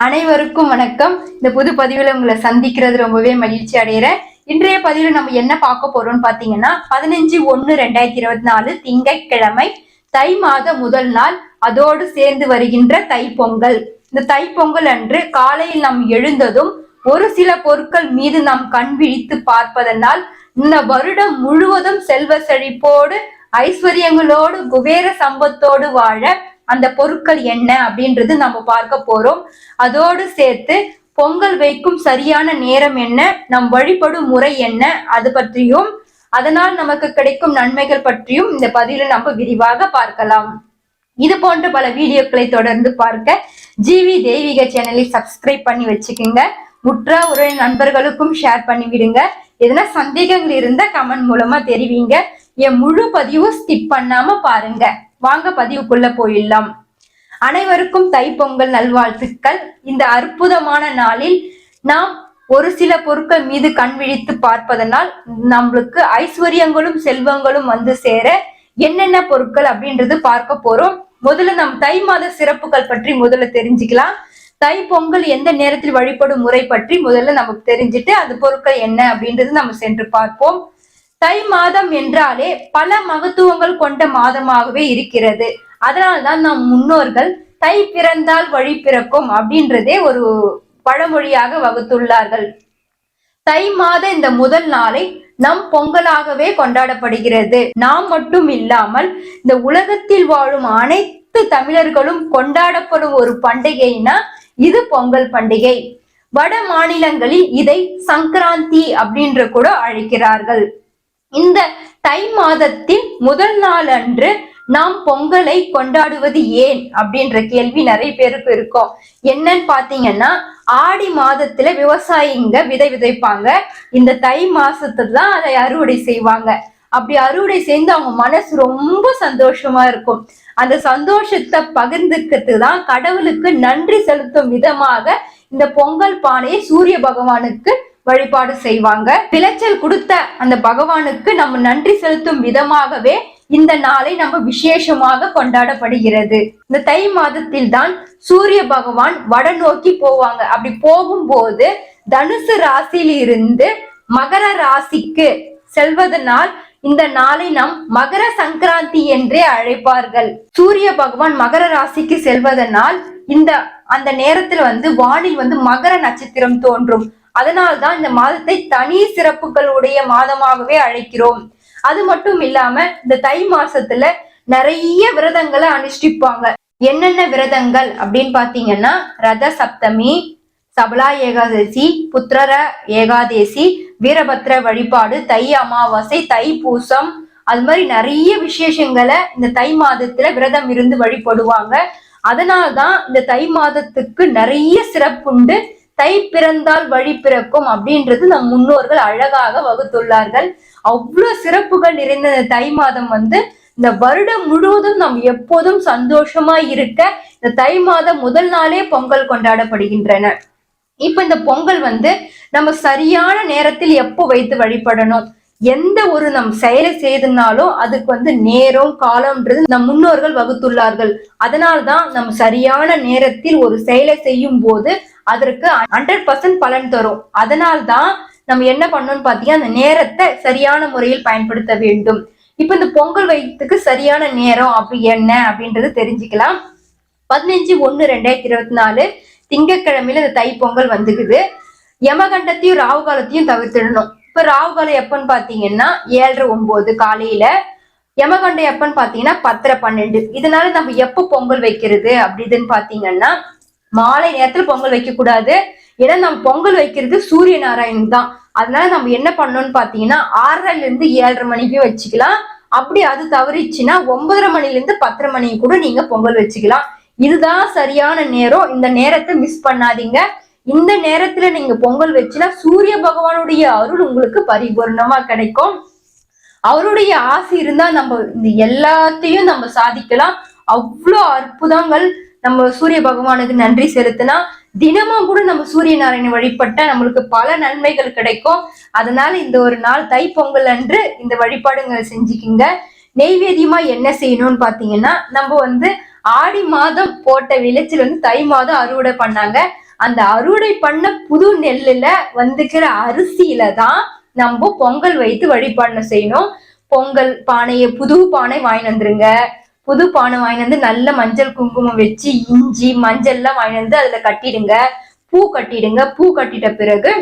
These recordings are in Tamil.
அனைவருக்கும் வணக்கம். இந்த புது பதிவுல உங்களை சந்திக்கிறது ரொம்பவே மகிழ்ச்சி அடைகிறேன் இன்றைய பதிவுல நம்ம என்ன பார்க்க போறோம்னு பாத்தீங்கன்னா பதினஞ்சு ஒண்ணு ரெண்டாயிரத்தி இருபத்தி நாலு திங்கட்கிழமை தை மாத முதல் நாள் அதோடு சேர்ந்து வருகின்ற தைப்பொங்கல். இந்த தைப்பொங்கல் அன்று காலையில் நாம் எழுந்ததும் ஒரு சில பொருட்கள் மீது நாம் கண் விழித்து பார்ப்பதனால் இந்த வருடம் முழுவதும் செல்வ செழிப்போடு ஐஸ்வர்யங்களோடு குபேர சம்பத்தோடு வாழ அந்த பொருட்கள் என்ன அப்படின்றது நம்ம பார்க்க போறோம். அதோடு சேர்த்து பொங்கல் வைக்கும் சரியான நேரம் என்ன நம் வழிபடும் முறை என்ன அது பற்றியும் அதனால் நமக்கு கிடைக்கும் நன்மைகள் பற்றியும் இந்த பதிவில் நம்ம விரிவாக பார்க்கலாம். இது போன்ற பல வீடியோக்களை தொடர்ந்து பார்க்க ஜிவி தெய்வீக சேனலை சப்ஸ்கிரைப் பண்ணி வச்சுக்கோங்க. முற்றா உரை நண்பர்களுக்கும் ஷேர் பண்ணி விடுங்க எதனா சந்தேகங்கள் இருந்தா கமெண்ட் மூலமா தெரிவிங்க. என் முழு பதிவும் ஸ்கிப் பண்ணாம பாருங்க. வாங்க பதிவுக்குள்ள போயிடலாம். அனைவருக்கும் தைப்பொங்கல் நல்வாழ்த்துக்கள். இந்த அற்புதமான நாளில் நாம் ஒரு சில பொருட்கள் மீது கண் விழித்து பார்ப்பதனால் நம்மளுக்கு ஐஸ்வர்யங்களும் செல்வங்களும் வந்து சேர என்னென்ன பொருட்கள் அப்படின்றது பார்க்க போறோம். முதல்ல நம் தை மாத சிறப்புகள் பற்றி முதல்ல தெரிஞ்சுக்கலாம். தை பொங்கல் எந்த நேரத்தில் வழிபடும் முறை பற்றி முதல்ல நமக்கு தெரிஞ்சுட்டு அது பொருட்கள் என்ன அப்படின்றது நம்ம சென்று பார்ப்போம். தை மாதம் என்றாலே பல மகத்துவங்கள் கொண்ட மாதமாகவே இருக்கிறது. அதனால்தான் நம் முன்னோர்கள் தை பிறந்தால் வழி பிறக்கும் அப்படின்றதே ஒரு பழமொழியாக வகுத்துள்ளார்கள். தை மாத இந்த முதல் நாளை நம் பொங்கலாகவே கொண்டாடப்படுகிறது. நாம் மட்டும் இல்லாமல் இந்த உலகத்தில் வாழும் அனைத்து தமிழர்களும் கொண்டாடப்படும் ஒரு பண்டிகைனா இது பொங்கல் பண்டிகை. வட மாநிலங்களில் இதை சங்கராந்தி அப்படின்ற கூட அழைக்கிறார்கள். இந்த தை மாதத்தின் முதல் நாள் அன்று நாம் பொங்கலை கொண்டாடுவது ஏன்? அப்படின்ற கேள்வி நிறைய பேருக்கு இருக்கும். என்னன்னு பாத்தீங்கன்னா ஆடி மாதத்துல விவசாயிங்க விதை விதைப்பாங்க. இந்த தை மாசத்துல தான் அதை அறுவடை செய்வாங்க. அப்படி அறுவடை செய்து அவங்க மனசு ரொம்ப சந்தோஷமா இருக்கும். அந்த சந்தோஷத்தை பகிர்ந்துக்கிறது தான் கடவுளுக்கு நன்றி செலுத்தும் விதமாக இந்த பொங்கல் பானையை சூரிய பகவானுக்கு வழிபாடு செய்வாங்க. விளைச்சல் கொடுத்த அந்த பகவானுக்கு நம்ம நன்றி செலுத்தும் விதமாகவே இந்த நாளை நம்ம விசேஷமாக கொண்டாடப்படுகிறது. இந்த தை மாதத்தில் தான் சூரிய பகவான் வட நோக்கி போவாங்க. அப்படி போகும்போது தனுசு ராசியில் இருந்து மகர ராசிக்கு செல்வதனால் இந்த நாளை நாம் மகர சங்கராந்தி என்றே அழைப்பார்கள். சூரிய பகவான் மகர ராசிக்கு செல்வதனால் இந்த அந்த நேரத்துல வந்து வானில் வந்து மகர நட்சத்திரம் தோன்றும். அதனால்தான் இந்த மாதத்தை தனி சிறப்புகளுடைய மாதமாகவே அழைக்கிறோம். அது மட்டும் இல்லாம இந்த தை மாசத்துல நிறைய விரதங்களை அனுஷ்டிப்பாங்க. என்னென்ன விரதங்கள் அப்படின்னு பாத்தீங்கன்னா ரத சப்தமி சபலா ஏகாதசி புத்திரர ஏகாதேசி வீரபத்ர வழிபாடு தை அமாவாசை தை பூசம் அது மாதிரி நிறைய விசேஷங்களை இந்த தை மாதத்துல விரதம் இருந்து வழிபடுவாங்க. அதனால்தான் இந்த தை மாதத்துக்கு நிறைய சிறப்புண்டு. தை பிறந்தால் வழி பிறக்கும் அப்படின்றது நம் முன்னோர்கள் அழகாக வகுத்துள்ளார்கள். அவ்வளவு சிறப்புகள் நிறைந்த இந்த தை மாதம் வந்து இந்த வருடம் முழுவதும் நாம் எப்போதும் சந்தோஷமா இருக்க இந்த தை மாதம் முதல் நாளே பொங்கல் கொண்டாடப்படுகின்றன. இப்ப இந்த பொங்கல் வந்து நம்ம சரியான நேரத்தில் எப்போ வைத்து வழிபடணும்? எந்த ஒரு நம் செயலை செய்தனாலும் அதுக்கு வந்து நேரம் காலம்ன்றது நம் முன்னோர்கள் வகுத்துள்ளார்கள். அதனால்தான் நம்ம சரியான நேரத்தில் ஒரு செயலை செய்யும் போது அதற்கு ஹண்ட்ரட் பர்சன்ட் பலன் தரும். அதனால்தான் நம்ம என்ன பண்ணணும்னு பார்த்தீங்கன்னா அந்த நேரத்தை சரியான முறையில் பயன்படுத்த வேண்டும். இப்ப இந்த பொங்கல் வைத்துக்கு சரியான நேரம் அப்படி என்ன அப்படின்றது தெரிஞ்சுக்கலாம். பதினஞ்சு ஒண்ணு ரெண்டாயிரத்தி இருபத்தி நாலு திங்கக்கிழமையில இந்த தைப்பொங்கல் வந்துக்குது. யமகண்டத்தையும் ராகு காலத்தையும் தவிர்த்திடணும். இப்ப ராகு காலம் எப்பன்னு பாத்தீங்கன்னா ஏழரை ஒன்பது காலையில. யமகண்டம் எப்பன்னு பாத்தீங்கன்னா பத்தரை பன்னெண்டு. இதனால நம்ம எப்போ பொங்கல் வைக்கிறது அப்படின்னு பாத்தீங்கன்னா மாலை நேரத்துல பொங்கல் வைக்க கூடாது ஏன்னா நம்ம பொங்கல் வைக்கிறது சூரிய நாராயணன் தான். அதனால நம்ம என்ன பண்ணோம்னு பாத்தீங்கன்னா ஆறரைல இருந்து ஏழரை மணிக்கும் வச்சுக்கலாம். அப்படி அது தவறிச்சுன்னா ஒன்பதரை மணில இருந்து பத்தரை மணி கூட நீங்க பொங்கல் வச்சுக்கலாம். இதுதான் சரியான நேரம். இந்த நேரத்தை மிஸ் பண்ணாதீங்க. இந்த நேரத்துல நீங்க பொங்கல் வச்சுனா சூரிய பகவானுடைய அருள் உங்களுக்கு பரிபூர்ணமா கிடைக்கும். அவருடைய ஆசை இருந்தா நம்ம இந்த எல்லாத்தையும் நம்ம சாதிக்கலாம். அவ்வளோ அற்புதங்கள். நம்ம சூரிய பகவானுக்கு நன்றி செலுத்தினா தினமும் கூட நம்ம சூரிய நாராயண வழிபட்டா நம்மளுக்கு பல நன்மைகள் கிடைக்கும். அதனால இந்த ஒரு நாள் தை பொங்கல் அன்று இந்த வழிபாடுங்களை செஞ்சுக்கிங்க. நெய்வேதியமா என்ன செய்யணும்னு பாத்தீங்கன்னா நம்ம வந்து ஆடி மாதம் போட்ட விளைச்சல் வந்து தை மாதம் அறுவடை பண்ணாங்க. அந்த அறுவடை பண்ண புது நெல்லுல வந்துக்கிற அரிசியில தான் நம்ம பொங்கல் வைத்து வழிபாடு செய்யணும். பொங்கல் பானையை புது பானை வாங்கி வந்துருங்க. புது பானை வாங்கிட்டு வந்து நல்ல மஞ்சள் குங்குமம் வச்சு இஞ்சி மஞ்சள் எல்லாம் வாங்கிட்டு வந்து அதுல கட்டிடுங்க. பூ கட்டிடுங்க. பூ கட்டிட்ட பிறகு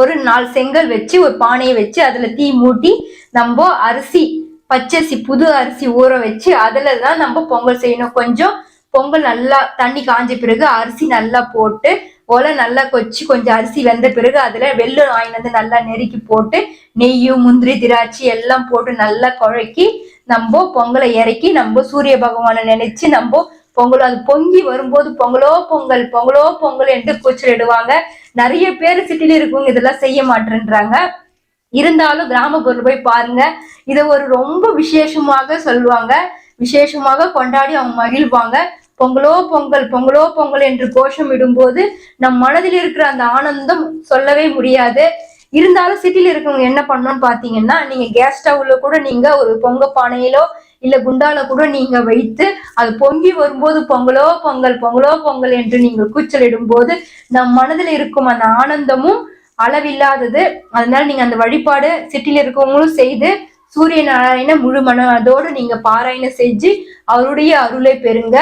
ஒரு நாலு செங்கல் வச்சு ஒரு பானையை வச்சு அதுல தீ மூட்டி நம்ம அரிசி பச்சரிசி புது அரிசி ஊற வச்சு அதுல தான் நம்ம பொங்கல் செய்யணும். கொஞ்சம் பொங்கல் நல்லா தண்ணி காஞ்ச பிறகு அரிசி நல்லா போட்டு போல நல்லா கொச்சி கொஞ்சம் அரிசி வெந்த பிறகு அதுல வெள்ளம் வாங்கிட்டு வந்து நல்லா நெருக்கி போட்டு நெய்யும் முந்திரி திராட்சை எல்லாம் போட்டு நல்லா குழக்கி நம்ம பொங்கலை இறக்கி நம்ம சூரிய பகவானை நினைச்சு நம்ம பொங்கல் அது பொங்கி வரும்போது பொங்கலோ பொங்கல் பொங்கலோ பொங்கல் என்று கூச்சலிடுவாங்க நிறைய பேர் சிட்டில இருக்கவங்க இதெல்லாம் செய்ய மாட்டேன்றாங்க. இருந்தாலும் கிராமப்புறம் போய் பாருங்க இதை ஒரு ரொம்ப விசேஷமாக சொல்லுவாங்க. விசேஷமாக கொண்டாடி அவங்க மகிழ்வாங்க. பொங்கலோ பொங்கல் பொங்கலோ பொங்கல் என்று கோஷம் இடும்போது நம் மனதில் இருக்கிற அந்த ஆனந்தம் சொல்லவே முடியாது. இருந்தாலும் சிட்டில இருக்கவங்க என்ன பண்ணணும்னு பாத்தீங்கன்னா நீங்க கேஸ் ஸ்டவ்ல கூட நீங்க ஒரு பொங்க பானையிலோ இல்ல குண்டால கூட நீங்க வைத்து அது பொங்கி வரும்போது பொங்கலோ பொங்கல் பொங்கலோ பொங்கல் என்று நீங்கள் கூச்சலிடும் போது நம் மனதில் இருக்கும் அந்த ஆனந்தமும் அளவில்லாதது. அதனால நீங்க அந்த வழிபாடு சிட்டில இருக்கவங்களும் செய்து சூரிய நாராயண முழு மனதோடு நீங்க பாராயணம் செஞ்சு அவருடைய அருளை பெறுங்க.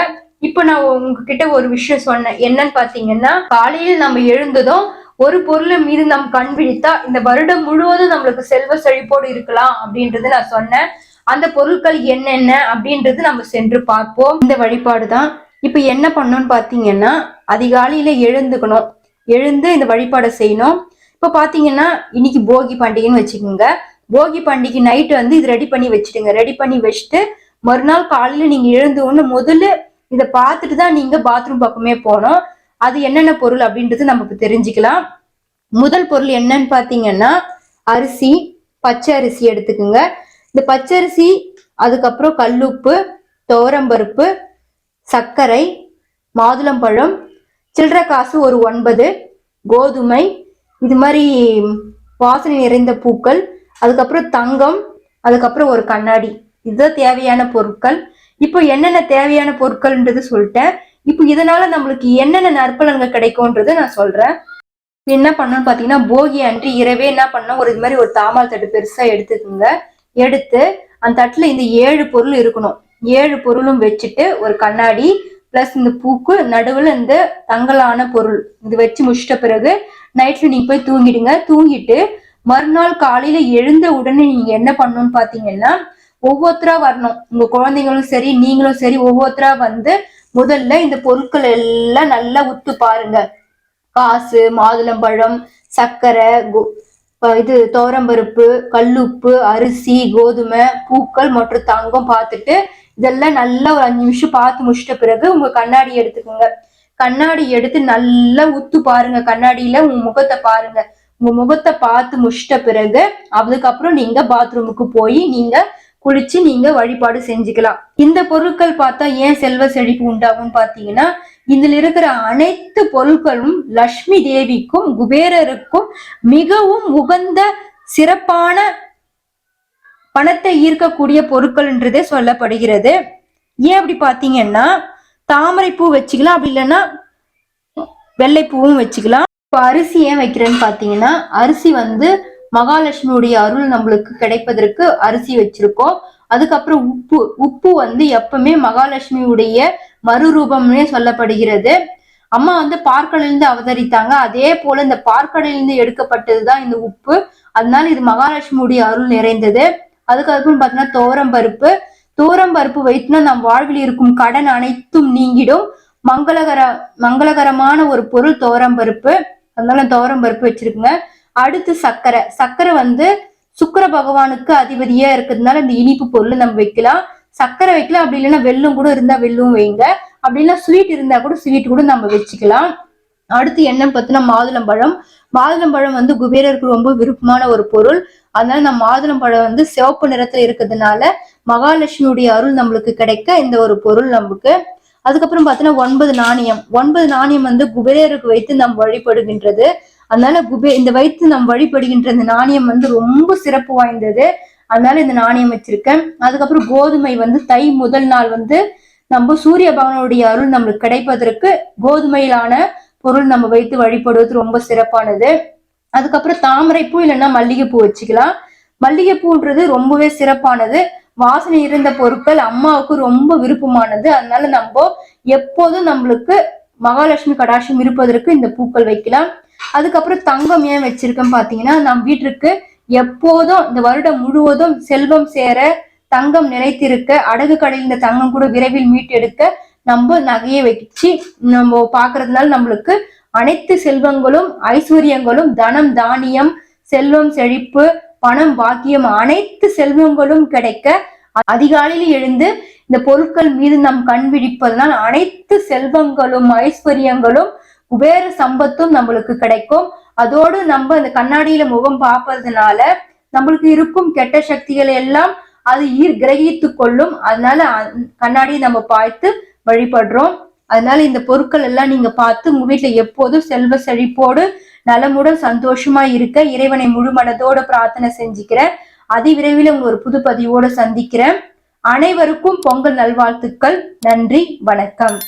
இப்ப நான் உங்ககிட்ட ஒரு விஷயம் சொன்னேன். என்னன்னு பாத்தீங்கன்னா காலையில் நம்ம எழுந்ததும் ஒரு பொருளை மீது நம் கண் விழித்தா இந்த வருடம் முழுவதும் நம்மளுக்கு செல்வ செழிப்போடு இருக்கலாம் அப்படின்றது நான் சொன்னேன். அந்த பொருட்கள் என்னென்ன அப்படின்றது நம்ம சென்று பார்ப்போம். இந்த வழிபாடு தான். இப்ப என்ன பண்ணோம்னு பாத்தீங்கன்னா அதிகாலையில எழுந்துக்கணும். எழுந்து இந்த வழிபாடை செய்யணும். இப்ப பாத்தீங்கன்னா இன்னைக்கு போகி பண்டிகைன்னு வச்சுக்கோங்க. போகி பண்டிகை நைட்டு வந்து இது ரெடி பண்ணி வச்சுடுங்க. ரெடி பண்ணி வச்சுட்டு மறுநாள் காலையில நீங்க எழுந்து ஒன்று முதல்ல இதை பார்த்துட்டு தான் நீங்க பாத்ரூம் பக்கமே போகணும். அது என்னென்ன பொருள் அப்படின்றது நமக்கு தெரிஞ்சுக்கலாம். முதல் பொருள் என்னன்னு பார்த்தீங்கன்னா அரிசி பச்சை அரிசி எடுத்துக்கோங்க. இந்த பச்சரிசி அதுக்கப்புறம் கல்லுப்பு துவரம்பருப்பு சர்க்கரை மாதுளம்பழம் சில்லற காசு ஒரு ஒன்பது கோதுமை இது மாதிரி வாசனை நிறைந்த பூக்கள் அதுக்கப்புறம் தங்கம் அதுக்கப்புறம் ஒரு கண்ணாடி. இதுதான் தேவையான பொருட்கள். இப்போ என்னென்ன தேவையான பொருட்கள்ன்றது சொல்லிட்டேன். இப்போ இதனால நம்மளுக்கு என்னென்ன நற்பலன்கள் கிடைக்கும்ன்றது நான் சொல்றேன். என்ன பண்ணணும்னு பாத்தீங்கன்னா போகி அன்று இரவே என்ன பண்ணணும் ஒரு இது மாதிரி ஒரு தாமால் தட்டு பெருசா எடுத்துக்கோங்க. எடுத்து அந்த தட்டுல இந்த ஏழு பொருள் இருக்கணும். ஏழு பொருளும் வச்சுட்டு ஒரு கண்ணாடி பிளஸ் இந்த பூக்கு நடுவில் இந்த தங்கலான பொருள். இது வச்சு முடிச்சிட்ட பிறகு நைட்ல நீங்க போய் தூங்கிடுங்க. தூங்கிட்டு மறுநாள் காலையில எழுந்த உடனே நீங்க என்ன பண்ணணும்னு பாத்தீங்கன்னா ஒவ்வொருத்தரா வரணும். உங்க குழந்தைங்களும் சரி நீங்களும் சரி ஒவ்வொருத்தரா வந்து முதல்ல இந்த பொருட்கள் எல்லாம் நல்லா உத்து பாருங்க. காசு மாதுளம்பழம் சர்க்கரை இது துவரம்பருப்பு கல்லுப்பு அரிசி கோதுமை பூக்கள் மற்றும் தங்கம் பார்த்துட்டு இதெல்லாம் நல்லா ஒரு அஞ்சு நிமிஷம் பார்த்து முடிச்சிட்ட பிறகு உங்க கண்ணாடி எடுத்துக்கோங்க. கண்ணாடி எடுத்து நல்லா உத்து பாருங்க. கண்ணாடியில உங்க முகத்தை பாருங்க. உங்க முகத்தை பார்த்து முடிச்சிட்ட பிறகு அதுக்கப்புறம் நீங்க பாத்ரூமுக்கு போய் நீங்க குளிச்சு நீங்க வழிபாடு செஞ்சுக்கலாம். இந்த பொருட்கள் பார்த்தா ஏன் செல்வ செழிப்பு உண்டாகும் பாத்தீங்கன்னா இதில் இருக்கிற அனைத்து பொருட்களும் லக்ஷ்மி தேவிக்கும் குபேரருக்கும் மிகவும் உகந்த சிறப்பான பணத்தை ஈர்க்கக்கூடிய பொருட்கள்ன்றதே சொல்லப்படுகிறது. ஏன் அப்படி பாத்தீங்கன்னா தாமரை பூ வச்சுக்கலாம் அப்படி இல்லைன்னா வெள்ளைப்பூவும் வச்சுக்கலாம். இப்போ அரிசி ஏன் வைக்கிறேன்னு பாத்தீங்கன்னா அரிசி வந்து மகாலட்சுமியுடைய அருள் நம்மளுக்கு கிடைப்பதற்கு அரிசி வச்சிருக்கோம். அதுக்கப்புறம் உப்பு உப்பு வந்து எப்பவுமே மகாலட்சுமியுடைய மறுரூபம்னே சொல்லப்படுகிறது. அம்மா வந்து பார்க்கடலிருந்து அவதரித்தாங்க. அதே போல இந்த பார்க்கடலிருந்து எடுக்கப்பட்டதுதான் இந்த உப்பு. அதனால இது மகாலட்சுமியுடைய அருள் நிறைந்தது. அதுக்கப்புறம் பார்த்தீங்கன்னா துவரம் பருப்பு. துவரம் பருப்பு வைத்துனா நம் வாழ்வில் இருக்கும் கடன் அனைத்தும் நீங்கிடும். மங்களகர மங்களகரமான ஒரு பொருள் துவரம் பருப்பு. அதனால துவரம் பருப்பு வச்சிருக்குங்க. அடுத்து சர்க்கரை சர்க்கரை வந்து சுக்கிர பகவானுக்கு அதிபதியா இருக்கிறதுனால இந்த இனிப்பு பொருள் நம்ம வைக்கலாம். சர்க்கரை வைக்கலாம். அப்படி இல்லைன்னா வெல்லும் கூட இருந்தா வெல்லும் வைங்க. அப்படி ஸ்வீட் இருந்தா கூட ஸ்வீட் கூட நம்ம வச்சுக்கலாம். அடுத்து என்ன பார்த்தீங்கன்னா மாதுளம்பழம் மாதுளம்பழம் வந்து குபேரருக்கு ரொம்ப விருப்பமான ஒரு பொருள். அதனால நம்ம மாதுளம்பழம் வந்து சிவப்பு நிறத்துல இருக்கிறதுனால மகாலட்சுமியுடைய அருள் நம்மளுக்கு கிடைக்க இந்த ஒரு பொருள் நமக்கு. அதுக்கப்புறம் பார்த்தீங்கன்னா ஒன்பது நாணயம். ஒன்பது நாணயம் வந்து குபேரருக்கு வைத்து நாம் வழிபடுகின்றது. அதனால குபே இந்த வைத்து நாம் வழிபடுகின்ற இந்த நாணயம் வந்து ரொம்ப சிறப்பு வாய்ந்தது. அதனால இந்த நாணயம் வச்சிருக்கேன். அதுக்கப்புறம் கோதுமை வந்து தை முதல் நாள் வந்து நம்ம சூரிய பகவானுடைய அருள் நம்மளுக்கு கிடைப்பதற்கு கோதுமையிலான பொருள் நம்ம வைத்து வழிபடுவது ரொம்ப சிறப்பானது. அதுக்கப்புறம் தாமரைப்பூ இல்லைன்னா மல்லிகைப்பூ வச்சுக்கலாம். மல்லிகைப்பூன்றது ரொம்பவே சிறப்பானது. வாசனை இருந்த பொருட்கள் அம்மாவுக்கு ரொம்ப விருப்பமானது. அதனால நம்ம எப்போதும் நம்மளுக்கு மகாலட்சுமி கடாட்சம் இருப்பதற்கு இந்த பூக்கள் வைக்கலாம். அதுக்கப்புறம் தங்கம் ஏன் வச்சிருக்கேன் பாத்தீங்கன்னா நம் வீட்டிற்கு எப்போதும் இந்த வருடம் முழுவதும் செல்வம் சேர தங்கம் நிலைத்திருக்க அடகு கடையில் இந்த தங்கம் கூட விரைவில் மீட்டெடுக்க நம்ம நகையை வச்சு நம்ம பாக்குறதுனால நம்மளுக்கு அனைத்து செல்வங்களும் ஐஸ்வர்யங்களும் தனம் தானியம் செல்வம் செழிப்பு பணம் பாக்கியம் அனைத்து செல்வங்களும் கிடைக்க அதிகாலையில் எழுந்து இந்த பொருட்கள் மீது நம் கண் விழிப்பதனால் அனைத்து செல்வங்களும் ஐஸ்வர்யங்களும் குபேர சம்பத்தும் நம்மளுக்கு கிடைக்கும். அதோடு நம்ம அந்த கண்ணாடியில முகம் பார்ப்பதுனால நம்மளுக்கு இருக்கும் கெட்ட சக்திகள் எல்லாம் அது ஈர் கிரகித்து கொள்ளும். அதனால கண்ணாடியை நம்ம பார்த்து வழிபடுறோம். அதனால இந்த பொருட்கள் எல்லாம் நீங்க பார்த்து உங்க வீட்டுல எப்போதும் செல்வ செழிப்போடு நலமுடன் சந்தோஷமா இருக்க இறைவனை முழு மனதோட பிரார்த்தனை செஞ்சுக்கிறேன். அதி விரைவில் உங்க ஒரு புது பதிவோட சந்திக்கிறேன். அனைவருக்கும் பொங்கல் நல்வாழ்த்துக்கள். நன்றி. வணக்கம்.